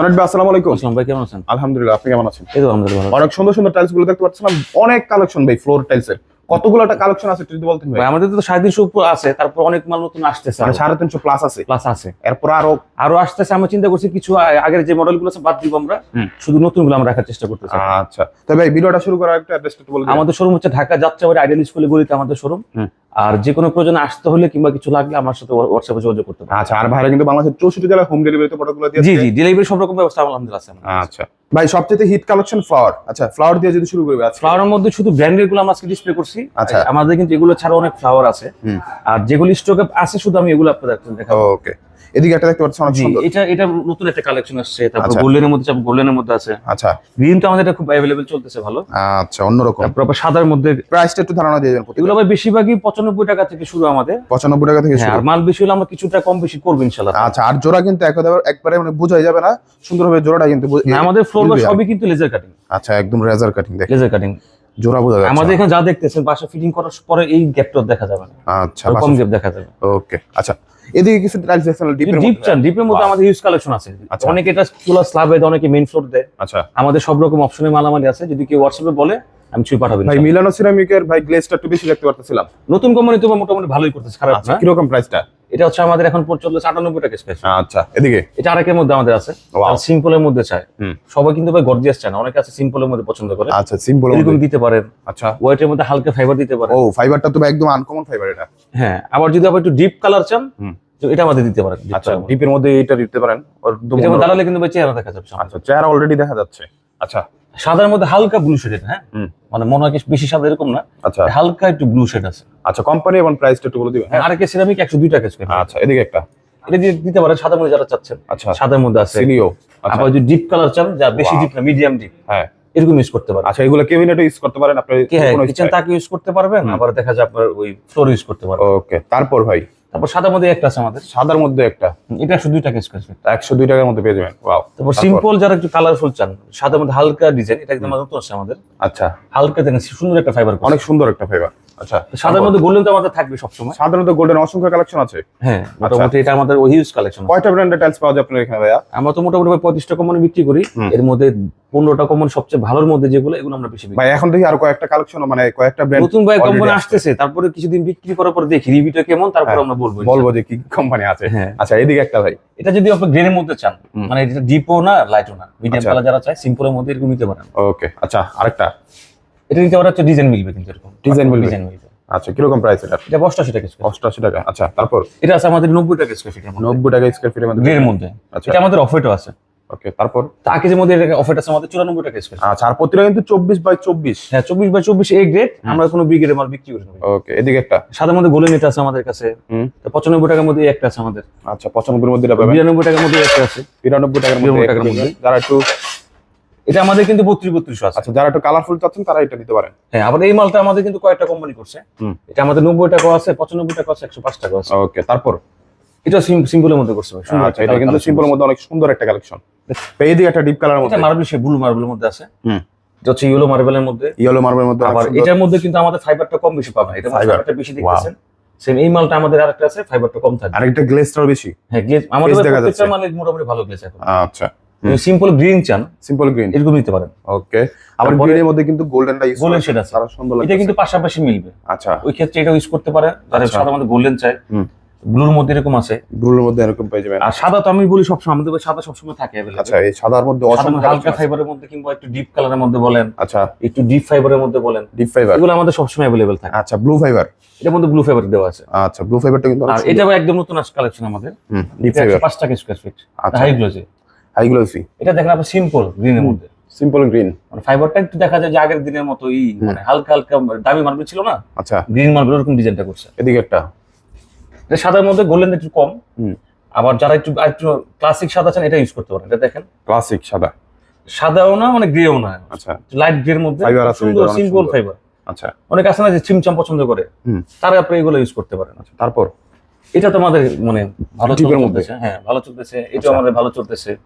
Sonnet ভাই আসসালামু আলাইকুম। আসসালাম ভাই কেমন আছেন? আলহামদুলিল্লাহ আপনি কেমন আছেন? এই তো আলহামদুলিল্লাহ অনেক সুন্দর সুন্দর টাইলসগুলো দেখতে পাচ্ছিলাম অনেক কালেকশন ভাই ফ্লোর টাইলস এর। কতগুলো কালেকশন আছে যদি বলতেন ভাই? আমাদের তো সাড়ে তিনশো উপর আছে তারপর অনেক মাল নতুন আসতেছে মানে সাড়ে তিনশো প্লাস আছে। প্লাস আছে। এরপর আরও আরও আসতেছে আমরা চিন্তা করছি কিছু আগের যে আছে বাদ দিব আমরা। শুধু নতুনগুলো আমরা রাখার চেষ্টা করতেছি। আচ্ছা। তবে ভাই ভিডিওটা শুরু করার একটা অ্যাড্রেসটা আমাদের শোরুম হচ্ছে ঢাকা যাত্রাবাড়ি আইডিয়াল স্কুলে গলিতে আমাদের শোরুম আর যে কোনো প্রয়োজনে আসতে হলে কিংবা কিছু লাগলে আমার সাথে হোয়াটসঅ্যাপে যোগাযোগ করতে পারেন। আচ্ছা আর ভাইরা কিন্তু বাংলাদেশের চৌষট্টি জেলায় হোম ডেলিভারিতে প্রোডাক্টগুলো দিয়ে জি জি ডেলিভারি সব রকম ব্যবস্থা আলহামদুলিল্লাহ আছে আচ্ছা। ভাই সবচেয়ে হিট কালেকশন ফ্লাওয়ার আচ্ছা ফ্লাওয়ার দিয়ে যদি শুরু করবে আচ্ছা ফ্লাওয়ারের মধ্যে শুধু ব্র্যান্ডেরগুলো আমরা আজকে ডিসপ্লে করছি। আচ্ছা। আমাদের কিন্তু এগুলো ছাড়া অনেক ফ্লাওয়ার আছে। আর যেগুলো স্টকে আছে শুধু আমি এগুলো আপনাদের দেখাবো। ওকে এদিকে একটা দেখতে পাচ্ছি অনেক সুন্দর। এটা এটা নতুন একটা কালেকশন আসছে তারপর আচ্ছা। গোল্ডেনের মধ্যে গোল্ডেনের মধ্যে আছে। আচ্ছা। আমাদের খুব চলতেছে ভালো। আচ্ছা অন্যরকম। তারপর সাদার মধ্যে প্রাইসটা একটু ধারণা দিয়ে দেবেন এগুলো আবার বেশিরভাগই পঁচানব্বই টাকা থেকে শুরু আমাদের। পঁচানব্বই টাকা থেকে হ্যাঁ শুরু। আর মাল বেশি হলে আমরা কিছুটা কম বেশি করব আচ্ছা আর জোড়া কিন্তু একবারে একবারে মানে বোঝাই যাবে না সুন্দরভাবে জোড়াটা কিন্তু আমাদের ফ্লোর সবই কিন্তু লেজার কাটিং আচ্ছা একদম রেজার কাটিং দেখে লেজার কাটিং জোড়া বোঝা যাচ্ছে। আমাদের এখানে যা দেখতেছেন বাসা ফিটিং করার পরে এই গ্যাপটা দেখা যাবে না। আচ্ছা কম গ্যাপ দেখা যাবে। ওকে আচ্ছা এদিকে কিছু টাইলস দেখছেন ডিপের ডিপ চান ডিপের মধ্যে আমাদের ইউজ কালেকশন আছে। আচ্ছা। অনেকে এটা চুলা স্ল্যাবে দেয় অনেকে মেইন ফ্লোর দেয় আচ্ছা। আমাদের সব রকম অপশনে মালামালি আছে। যদি কেউ হোয়াটসঅ্যাপে বলে আমি পাঠাবেন ভাই মিলানো সিরামিকের ভাই গ্লেজটা একটু বেশি দেখতে পারতেছিলাম। নতুন কোম্পানি তো মোটামুটি ভালোই করতেছে খারাপ আচ্ছা না? কীরকম প্রাইসটা এটা হচ্ছে আমাদের এখন চলছে আটানব্বই টাকা স্পেস আচ্ছা এদিকে? এটা আরেকের মধ্যে আমাদের আছে। সিম্পলের মধ্যে চায় সবাই কিন্তু ভাই গর্জিয়াস চায় না। অনেকে আছে সিম্পলের মধ্যে পছন্দ করে। আচ্ছা সিম্পল এরকম দিতে পারেন। আচ্ছা। ওয়াইটের মধ্যে হালকা ফাইবার দিতে পারেন। ও ফাইবারটা তো ভাই একদম আনকমন ফাইবার এটা। হ্যাঁ আবার যদি আবার একটু ডিপ কালার চান হুম। এটা আমাদের দিতে পারেন আচ্ছা ডিপের মধ্যে। এটা দিতে পারেন। দাঁড়ালে কিন্তু ভাই চেহারা দেখা সামনে। আচ্ছা চেহারা অলরেডি দেখা যাচ্ছে। আচ্ছা সাদার মধ্যে হালকা ব্লু শেড হ্যাঁ? মানে মনে হয় বেশি সাদা এরকম না? আচ্ছা। হালকা একটু ব্লু শেড আছে। আচ্ছা কোম্পানি এবং প্রাইসটা একটু বলে দিবেন হ্যাঁ? আরেকে সিরামিক একশো দুই টাকা স্কোয়ার আচ্ছা এদিকে একটা। এটা দিয়ে দিতে পারেন সাদা মধ্যে যারা চাচ্ছেন। আচ্ছা। সাদার মধ্যে আছে। সিলিও আচ্ছা। আবার যদি ডিপ কালার চান যা বেশি ডিপ না মিডিয়াম ডিপ হ্যাঁ। এরকম ইউজ করতে পারেন। আচ্ছা এগুলো কেবিনেটে ইউজ করতে পারেন আপনি কি হ্যাঁ কিচেন তাকে ইউজ করতে পারবেন আবার দেখা যায় আপনার ওই ফ্লোর ইউজ করতে পারবেন। ওকে তারপর ভাই? তারপর সাদার মধ্যে একটা আছে আমাদের। সাদার মধ্যে একটা। এটা একশো দুই টাকা স্কোয়ার ফিট একশো দুই টাকার মধ্যে পেয়ে যাবেন। ওয়াও তারপর সিম্পল যারা একটু কালারফুল চান সাদার মধ্যে হালকা ডিজাইন এটা একদম নতুন আছে আমাদের। আচ্ছা। হালকা দেখেন সুন্দর একটা ফাইবার অনেক সুন্দর একটা ফাইবার আচ্ছা সাদার মধ্যে গোল্ডেন তো আমাদের থাকবে সবসময়। সাধারণত গোল্ডেন অসংখ্য কালেকশন আছে। হ্যাঁ মোটামুটি এটা আমাদের ওই ইউজ কালেকশন কয়টা ব্র্যান্ডের টাইলস পাওয়া যায় আপনার এখানে ভাইয়া? আমরা তো মোটামুটি পঁয়ত্রিশটা কমন বিক্রি করি। এর মধ্যে পনেরোটা কমন সবচেয়ে ভালোর মধ্যে যেগুলো এগুলো আমরা বেশি বিক্রি ভাই এখন দেখি আর কয়েকটা কালেকশন মানে কয়েকটা ব্র্যান্ড নতুন ভাই কোম্পানি আসছে। আসতেছে তারপরে কিছুদিন বিক্রি করার পর দেখি রিভিউটা কেমন তারপর হ্যাঁ, আমরা বলব বলব যে কি কোম্পানি আছে। হ্যাঁ। আচ্ছা এদিকে একটা ভাই। এটা যদি আপনি গ্রেনের মধ্যে চান মানে এটা ডিপও না লাইটও না। মিডিয়াম আচ্ছা। কালার যারা চায় সিম্পলের মধ্যে এরকম নিতে পারেন। ওকে আচ্ছা আরেকটা। এটা নিতে পারে হচ্ছে ডিজাইন মিলবে কিন্তু এরকম। Design মিলবে। ডিজাইন মিলবে। আচ্ছা কীরকম প্রাইস এটা? এটা অষ্টাশি টাকা স্কোয়ার অষ্টআশি টাকা। আচ্ছা তারপর? এটা আছে আমাদের নব্বই টাকা স্কোয়ার মধ্যে। নব্বই টাকা স্কোয়ার ফিটের মধ্যে। গ্রের মধ্যে। আচ্ছা। এটা আমাদের অফারও আছে। ওকে তারপর? তাকেজের মধ্যে অফার আছে আমাদের চুরানব্বই টাকা স্কোয়ার আচ্ছা আর প্রতিটা কিন্তু চব্বিশ বাই চব্বিশ। হ্যাঁ চব্বিশ বাই চব্বিশ এ গ্রেড আমরা কোনো বি গ্রেডের মাল বিক্রি করি না ওকে এদিকে একটা। সাদার মধ্যে গোলেন এটা আছে আমাদের কাছে। পঁচানব্বই টাকার মধ্যে একটা আছে আমাদের। আচ্ছা পঁচানব্বইয়ের মধ্যে এটা পাবেন। বিরানব্বই টাকার মধ্যে একটা আছে। বিরানব্বই টাকার মধ্যে একটা যারা একটু এটা আমাদের কিন্তু বত্রিশ বত্রিশ আছে। আচ্ছা যারা একটু কালারফুল চাচ্ছেন তারা এটা নিতে পারেন। হ্যাঁ আবার এই মালটা আমাদের কিন্তু কয়েকটা কোম্পানি করছে। এটা আমাদের নব্বই টাকা আছে পঁচানব্বই টাকা আছে একশো পাঁচ টাকা আছে। ওকে তারপর? এটা সিম্পলের মধ্যে করছে আচ্ছা এটা কিন্তু সিম্পলের মধ্যে অনেক সুন্দর একটা কালেকশন এইদিকে একটা ডিপ কালার মধ্যে। মার্বেল সে ব্লু মার্বেলের মধ্যে আছে। হুম। এটা হচ্ছে ইয়েলো মার্বেলের মধ্যে। ইয়েলো মার্বেলের মধ্যে আবার এটার মধ্যে কিন্তু আমাদের ফাইবারটা কম বেশি পাবেন। এটা. ফাইবারটা বেশি দেখতেছেন। সেম এই মালটা আমাদের আরেকটা আছে ফাইবারটা কম থাকবে। আরেকটা গ্লেজটাও বেশি। হ্যাঁ গ্লেজ আমাদের প্রত্যেকটা যাচ্ছে। মালে মোটামুটি ভালো গ্লেজ এখন। আচ্ছা। সিম্পল গ্রিন চান সিম্পল গ্রিন এরকম নিতে পারেন। ওকে আবার গ্রিনের মধ্যে কিন্তু গোল্ডেনটা ইউজ Golden shade আছে। এটা কিন্তু পাশাপাশি মিলবে। আচ্ছা। ওই ক্ষেত্রে এটা ইউজ করতে পারে। যারা আচ্ছা। মধ্যে গোল্ডেন হুম। ব্লুর মধ্যে এরকম আছে। ব্লুর মধ্যে এরকম পেয়ে যাবেন। আর সাদা তো আমি বলি সবসময় আমাদের সাদা সবসময় থাকে। আচ্ছা এই সাদার মধ্যে অসংখ্য হালকা ফাইবারের মধ্যে কিংবা একটু ডিপ কালারের মধ্যে বলেন আচ্ছা। একটু ডিপ ফাইবারের মধ্যে বলেন ডিপ ফাইবার এগুলো আমাদের সবসময় অ্যাভেলেবেল থাকে। আচ্ছা ব্লু ফাইবার এটার মধ্যে ব্লু ফাইবার দেওয়া আছে। আচ্ছা ব্লু ফাইবারটা কিন্তু আর এটা একদম নতুন কালেকশন আমাদের। ডিপ এটা ফাইবার একশো পাঁচ টাকা স্কোয়ার ফিট আচ্ছা। হাই গ্লোজে গ্লোসি এটা দেখেন আপনার সিম্পল গ্রিনের মধ্যে। সিম্পল গ্রিন মানে ফাইবারটা একটু দেখা যায় যে আগের দিনের মতোই মানে হালকা হালকা দামি মার্বেল ছিল না? আচ্ছা। গ্রিন মার্বেল ওরকম ডিজাইনটা করছে। এদিকে একটা। এটা সাদার মধ্যে গোল্ডেন একটু কম। আবার যারা একটু একটু ক্লাসিক সাদা চান এটা ইউজ করতে পারেন। এটা দেখেন। ক্লাসিক সাদা। সাদাও না মানে গ্রেও না। আচ্ছা। লাইট মধ্যে সুন্দর সিম্পল ফাইবার আচ্ছা। অনেক আছে না যে চিমচাম পছন্দ করে? হুম। তারা আপনি এগুলো ইউজ করতে পারেন। আচ্ছা তারপর? এটা তো আমাদের মানে ভালো চলতেছে? হ্যাঁ ভালো চলতেছে এটা আচ্ছা। আমাদের ভালো চলতেছে।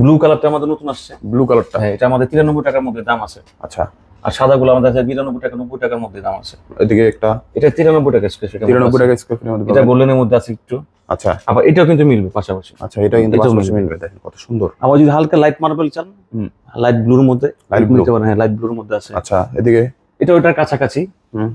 ব্লু কালারটা আমাদের নতুন আসছে ব্লু কালারটা হ্যাঁ এটা আমাদের তিরানব্বই টাকার মধ্যে দাম আছে। আচ্ছা। আর সাদাগুলো আমাদের কাছে বিরানব্বই টাকা নব্বই টাকার মধ্যে দাম আছে। এদিকে একটা এটা তিরানব্বই টাকা স্কোয়ার ফিট তিরানব্বই টাকা স্কোয়ার ফিটের মধ্যে এটা। গোল্ডেনের মধ্যে আছে একটু। আচ্ছা। আবার এটাও কিন্তু মিলবে পাশাপাশি। আচ্ছা এটা কিন্তু পাশাপাশি মিলবে। দেখেন কত সুন্দর। আবার যদি হালকা লাইট মার্বেল চান হুম। লাইট ব্লুর মধ্যে। নিতে পারেন হ্যাঁ লাইট ব্লুর মধ্যে আছে। আচ্ছা এদিকে? এটা ওটার কাছাকাছি। হুম।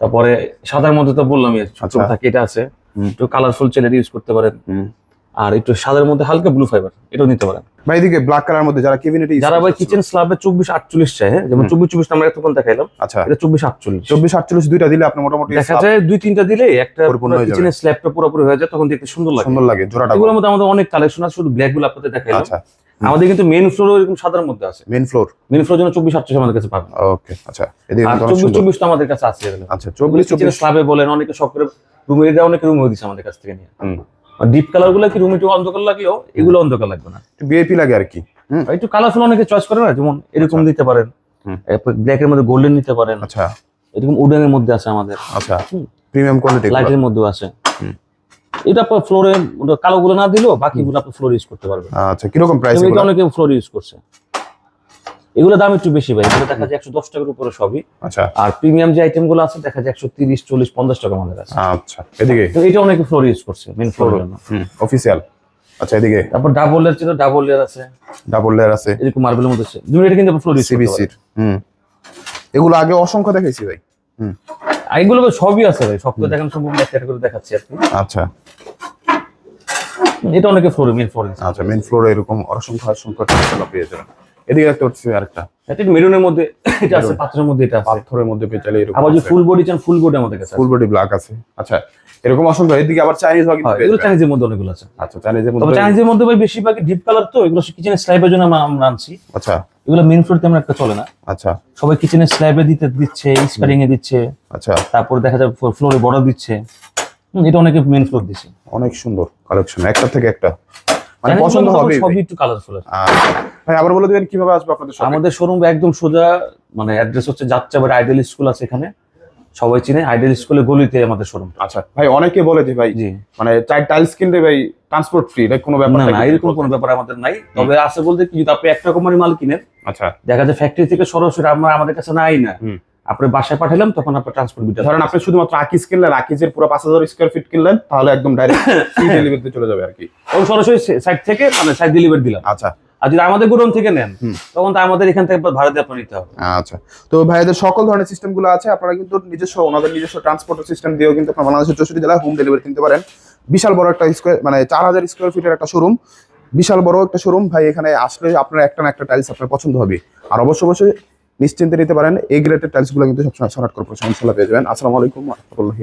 তারপরে সাদার মধ্যে তো বললাম ছোট আচ্ছা। থাকে এটা আছে। একটু কালারফুল চেনের ইউজ করতে পারেন। হুম। আর একটু সাদার মধ্যে হালকা ব্লু ফাইবার এটাও নিতে পারেন। ভাই এদিকে ব্ল্যাক কালার মধ্যে যারা কেবিনেটে যারা ভাই কিচেন স্ল্যাবে চব্বিশ আটচল্লিশ চাই হ্যাঁ? যেমন হুম। চব্বিশ চব্বিশ আমরা এতক্ষণ দেখাইলাম আচ্ছা। এটা চব্বিশ আটচল্লিশ। চব্বিশ আটচল্লিশ দুইটা দিলে আপনি মোটামুটি দেখা যায় দুই তিনটা দিলে একটা। কিচেনের স্ল্যাবটা পুরোপুরি হয়ে যায় তখন দেখতে সুন্দর লাগে। সুন্দর লাগে জোড়াটা এগুলোর মধ্যে আমাদের অনেক কালেকশন আছে শুধু ব্ল্যাকগুলো আপনাদের দেখাইলাম। আচ্ছা। আমাদের কিন্তু মেন ফ্লোর এরকম সাদার মধ্যে আছে। মেন ফ্লোর মেন ফ্লোর জন্য চব্বিশ আটচল্লিশ আমাদের কাছে পাবেন। ওকে আচ্ছা। এদিকে আর কিন্তু অনেক চব্বিশ সুন্দর। চব্বিশ তো আমাদের কাছে আছে আচ্ছা চব্বিশ চব্বিশ কিচেনের স্ল্যাবে বলেন অনেকে শখ করে রুমে এটা অনেকে রুমেও দিচ্ছে আমাদের কাছ থেকে নিয়ে। ডিপ কালারগুলো কি রুমে একটু অন্ধকার লাগলেও এগুলো অন্ধকার লাগবে না। একটু বিআইপি লাগে আর কি। একটু কালারফুল অনেকে চয়েস করে না যেমন এরকম দিতে পারেন। ব্ল্যাক এর মধ্যে গোল্ডেন নিতে পারেন। আচ্ছা। এরকম উডেনের মধ্যে আছে আমাদের। আচ্ছা। প্রিমিয়াম কোয়ালিটি লাইটের মধ্যে আছে। এটা আপনার ফ্লোরে কালো গুলো না দিলেও বাকি গুলো আপনি ফ্লোর ইউজ করতে পারবেন। আচ্ছা কীরকম প্রাইস এটা অনেকে ফ্লোর ইউজ করছে। এগুলো দাম একটু বেশি ভাই এগুলো দেখা যায় একশো দশ টাকার উপরে সবই। আচ্ছা। আর প্রিমিয়াম যে আইটেমগুলো আছে দেখা যায় একশো তিরিশ চল্লিশ পঞ্চাশ টাকা আমাদের আছে আচ্ছা এদিকে? তো এটা অনেকে ফ্লোর ইউজ করছে মেন জন্য। অফিসিয়াল আচ্ছা এদিকে? তারপর ডাবল লেয়ার ছিল ডাবল লেয়ার আছে। ডাবল লেয়ার আছে। এরকম মার্বেলের মধ্যে আছে। তুমি এটা কিন্তু ফ্লোর ইউজ সিবিসির হুম। এগুলো আগে অসংখ্য দেখাইছি ভাই হুম। এগুলো সবই আছে ভাই সব তো দেখানো সম্ভব না একটা করে দেখাচ্ছি আর কি। আচ্ছা। এটা অনেকে ফ্লোরে মেন ফ্লোর আচ্ছা মেন ফ্লোরে এরকম অসংখ্য অসংখ্য পেয়ে যাবেন। এদিকে দেখতে পাচ্ছি আরেকটা। এটা মেরুনের মধ্যে এটা আছে পাথরের মধ্যে এটা আছে। পাথরের মধ্যে পেয়ে চাইলে এরকম আবার যে ফুল বডি চান ফুল বডি আমাদের কাছে ফুল বডি ব্ল্যাক আছে। আচ্ছা এরকম অসংখ্য এদিকে আবার চাইনিজ ভাগ হয় এগুলো চাইনিজের মধ্যে অনেকগুলো আছে। আচ্ছা চাইনিজের তবে মধ্যে চাইনিজের মধ্যে ভাই বেশিরভাগ ডিপ কালার তো এগুলো কিচেনের স্ল্যাবের জন্য আমরা- আনছি। আচ্ছা। এগুলো মেন ফ্লোর তেমন একটা চলে না। আচ্ছা। সবাই কিচেনের স্ল্যাবে দিতে দিচ্ছে স্পারিং এ দিচ্ছে। আচ্ছা। তারপর দেখা যায় ফ্লোরে বড় দিচ্ছে। এটা অনেকে মেন ফ্লোর দিচ্ছে অনেক সুন্দর কালেকশন একটা থেকে একটা। মানে পছন্দ হবে সবই একটু কালারফুল আচ্ছা। ভাই আবার বলে দিবেন কীভাবে আসবে আপনাদের আমাদের শোরুম একদম সোজা মানে অ্যাড্রেস হচ্ছে যাত্রাবাড়ি আইডিয়াল স্কুল আছে এখানে। সবাই চিনে আইডিয়াল স্কুলের গলিতে আমাদের শোরুম আচ্ছা ভাই অনেকে বলে যে ভাই মানে চাই টাইলস কিনলে ভাই ট্রান্সপোর্ট ফ্রি এটা কোনো ব্যাপার না? এরকম কোনো ব্যাপার আমাদের নাই। তবে আছে বলতে কি যদি আপনি একটা কোম্পানির মাল কিনেন আচ্ছা। দেখা যায় ফ্যাক্টরি থেকে সরাসরি আমরা আমাদের কাছে নাই না। হুম। আপনি বাসায় পাঠালাম তখন আপনার ট্রান্সপোর্ট বিটা ধরেন আপনি শুধুমাত্র আকিজ কিনলেন আকিজের পুরো পাঁচ হাজার স্কোয়ার ফিট কিনলেন তাহলে একদম ডাইরেক্ট ফ্রি ডেলিভারিতে চলে যাবে আর কি। ও সরাসরি সাইড থেকে মানে সাইড ডেলিভারি দিলাম। আচ্ছা। আর যদি আমাদের গোডাউন থেকে নেন তখন তো আমাদের এখান থেকে ভাড়া দিয়ে আপনার নিতে হবে। আচ্ছা। তো ভাইদের সকল ধরনের সিস্টেমগুলো আছে আপনারা কিন্তু নিজস্ব ওনাদের নিজস্ব ট্রান্সপোর্ট সিস্টেম দিয়েও কিন্তু আপনার বাংলাদেশের চৌষট্টি জেলায় হোম ডেলিভারি কিনতে পারেন। বিশাল বড় একটা স্কোয়ার মানে চার হাজার স্কোয়ার ফিটের একটা শোরুম বিশাল বড় একটা শোরুম ভাই এখানে আসলে আপনার একটা না একটা টাইলস আপনার পছন্দ হবে। আর অবশ্যই অবশ্যই নিশ্চিন্তে নিতে পারেন। এই গ্রেটের টাইলসগুলো কিন্তু সবসময় সরাট করে ইনশাল্লাহ পেয়ে যাবেন। আসসালামু আলাইকুম রহমতুল্লাহি